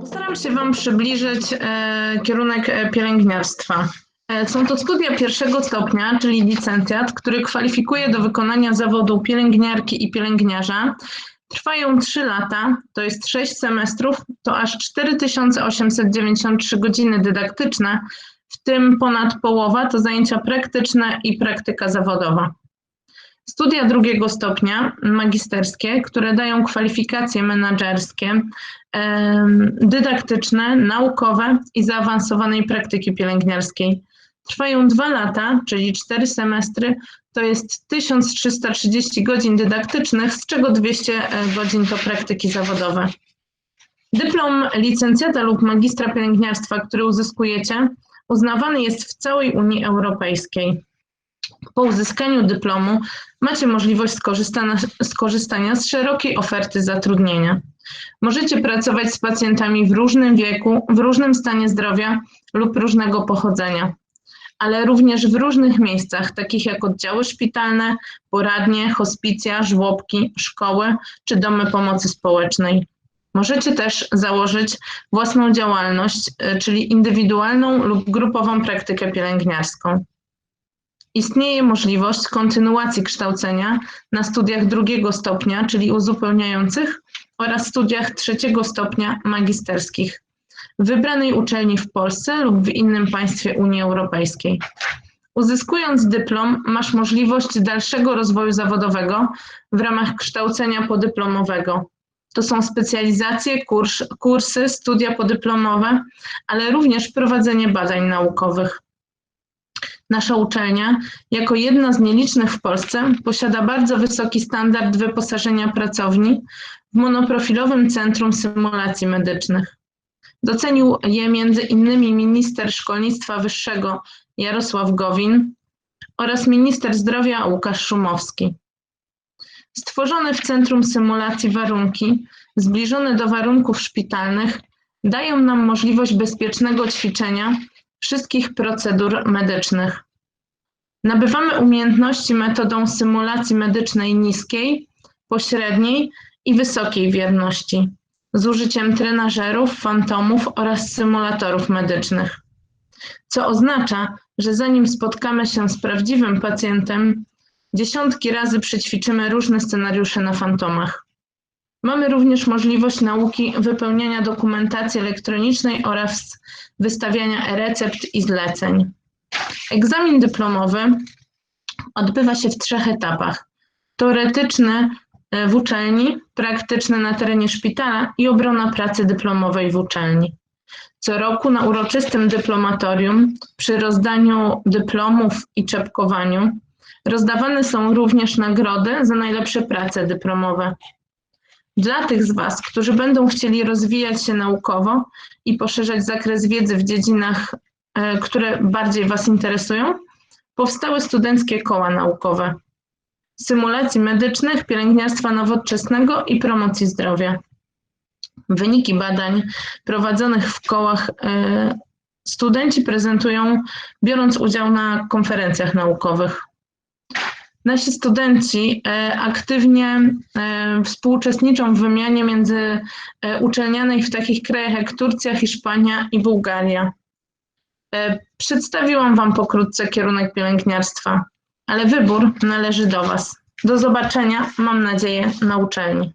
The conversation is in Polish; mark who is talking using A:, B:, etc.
A: Postaram się Wam przybliżyć e, kierunek e, pielęgniarstwa. E, Są to studia pierwszego stopnia, czyli licencjat, który kwalifikuje do wykonania zawodu pielęgniarki i pielęgniarza. Trwają 3 lata, to jest 6 semestrów, to aż 4893 godziny dydaktyczne, w tym ponad połowa to zajęcia praktyczne i praktyka zawodowa. Studia drugiego stopnia, magisterskie, które dają kwalifikacje menedżerskie, dydaktyczne, naukowe i zaawansowanej praktyki pielęgniarskiej. Trwają dwa lata, czyli cztery semestry, to jest 1330 godzin dydaktycznych, z czego 200 godzin to praktyki zawodowe. Dyplom licencjata lub magistra pielęgniarstwa, który uzyskujecie, uznawany jest w całej Unii Europejskiej. Po uzyskaniu dyplomu macie możliwość skorzystania, skorzystania z szerokiej oferty zatrudnienia. Możecie pracować z pacjentami w różnym wieku, w różnym stanie zdrowia lub różnego pochodzenia, ale również w różnych miejscach, takich jak oddziały szpitalne, poradnie, hospicja, żłobki, szkoły czy domy pomocy społecznej. Możecie też założyć własną działalność, y, czyli indywidualną lub grupową praktykę pielęgniarską. Istnieje możliwość kontynuacji kształcenia na studiach drugiego stopnia, czyli uzupełniających, oraz studiach trzeciego stopnia magisterskich wybranej uczelni w Polsce lub w innym państwie Unii Europejskiej. Uzyskując dyplom, masz możliwość dalszego rozwoju zawodowego w ramach kształcenia podyplomowego. To są specjalizacje, kurs, kursy, studia podyplomowe, ale również prowadzenie badań naukowych. Nasza uczelnia, jako jedna z nielicznych w Polsce, posiada bardzo wysoki standard wyposażenia pracowni w monoprofilowym Centrum Symulacji Medycznych. Docenił je między innymi minister szkolnictwa wyższego Jarosław Gowin oraz minister zdrowia Łukasz Szumowski. Stworzone w Centrum Symulacji warunki, zbliżone do warunków szpitalnych, dają nam możliwość bezpiecznego ćwiczenia wszystkich procedur medycznych. Nabywamy umiejętności metodą symulacji medycznej niskiej, pośredniej i wysokiej wierności z użyciem trenażerów, fantomów oraz symulatorów medycznych. Co oznacza, że zanim spotkamy się z prawdziwym pacjentem, dziesiątki razy przećwiczymy różne scenariusze na fantomach. Mamy również możliwość nauki wypełniania dokumentacji elektronicznej oraz wystawiania e-recept i zleceń. Egzamin dyplomowy odbywa się w trzech etapach. Teoretyczny w uczelni, praktyczny na terenie szpitala i obrona pracy dyplomowej w uczelni. Co roku na uroczystym dyplomatorium przy rozdaniu dyplomów i czepkowaniu rozdawane są również nagrody za najlepsze prace dyplomowe. Dla tych z Was, którzy będą chcieli rozwijać się naukowo i poszerzać zakres wiedzy w dziedzinach, e, które bardziej Was interesują, powstały studenckie koła naukowe symulacji medycznych, pielęgniarstwa nowoczesnego i promocji zdrowia. Wyniki badań prowadzonych w kołach e, studenci prezentują, biorąc udział na konferencjach naukowych. Nasi studenci e, aktywnie e, współuczestniczą w wymianie między uczelnianej w takich krajach jak Turcja, Hiszpania i Bułgaria. Przedstawiłam Wam pokrótce kierunek pielęgniarstwa ale wybór należy do Was. Do zobaczenia, mam nadzieję, na uczelni.